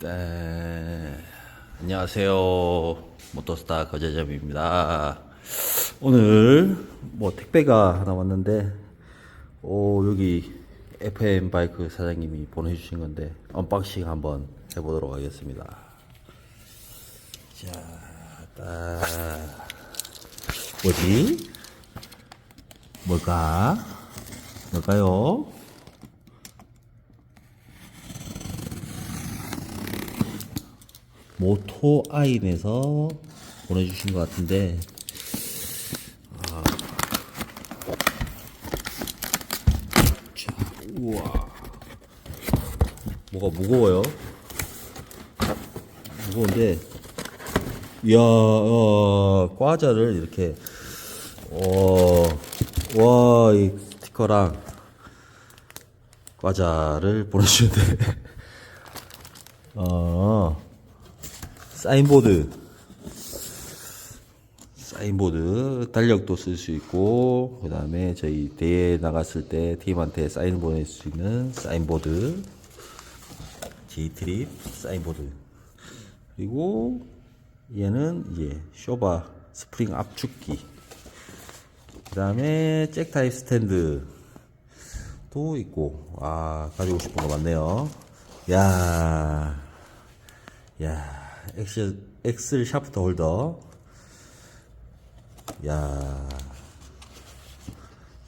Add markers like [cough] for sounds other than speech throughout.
네, 안녕하세요. 모터스타 거제점입니다. 오늘 뭐 택배가 하나 왔는데, 오, 여기 FM 바이크 사장님이 보내주신 건데, 언박싱 한번 해보도록 하겠습니다. 자, 딱, 뭐지? 뭘까? 뭘까요? 모토 아인에서 보내주신 것 같은데. 아. 자, 우와. 뭐가 무거워요? 무거운데. 이야 어, 과자를 이렇게. 어, 와이 스티커랑 과자를 보내주는데. [laughs] 어 사인보드. 사인보드 달력도 쓸 수 있고 그 다음에 저희 대회 나갔을 때 팀한테 사인 보낼 수 있는 사인보드. G트립 사인보드. 그리고 얘는 이제 쇼바 스프링 압축기. 그 다음에 잭 타입 스탠드 도 있고 아 가지고 싶은 거 많네요. 야 야, 엑셀, 엑셀 샤프트 홀더. 야,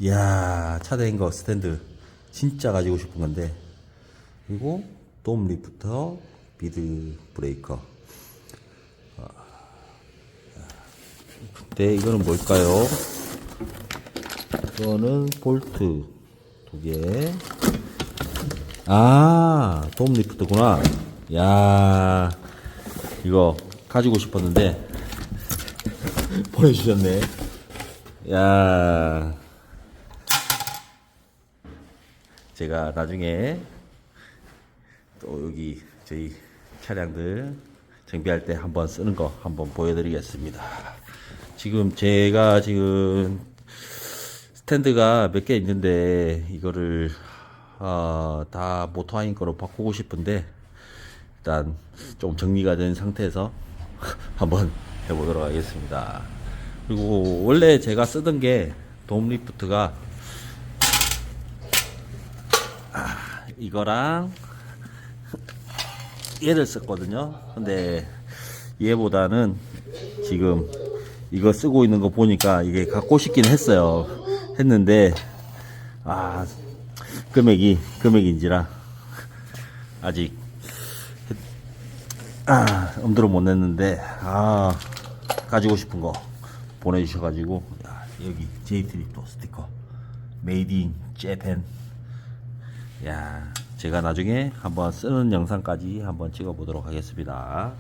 야, 차대인 거 스탠드. 진짜 가지고 싶은 건데. 그리고, 돔 리프터, 비드 브레이커. 아, 근데 이거는 뭘까요? 이거는 볼트 두 개. 아, 돔 리프트구나. 야, 이거 가지고 싶었는데 보내주셨네. 야, 제가 나중에 또 여기 저희 차량들 정비할 때 한번 쓰는 거 한번 보여드리겠습니다. 지금 제가 지금 스탠드가 몇 개 있는데 이거를 어, 다 모터하인 거로 바꾸고 싶은데 일단 좀 정리가 된 상태에서 [laughs] 한번 해보도록 하겠습니다. 그리고 원래 제가 쓰던 게 돔리프트가 아, 이거랑 [laughs] 얘를 썼거든요. 근데 얘보다는 지금 이거 쓰고 있는 거 보니까 이게 갖고 싶긴 했어요. 했는데 아 금액이 금액인지라 아직 아, 엄두를 못 냈는데 아 가지고 싶은 거 보내주셔가지고 야, 여기 제이트립 또 스티커. 메이드 인 재팬 야 제가 나중에 한번 쓰는 영상까지 한번 찍어 보도록 하겠습니다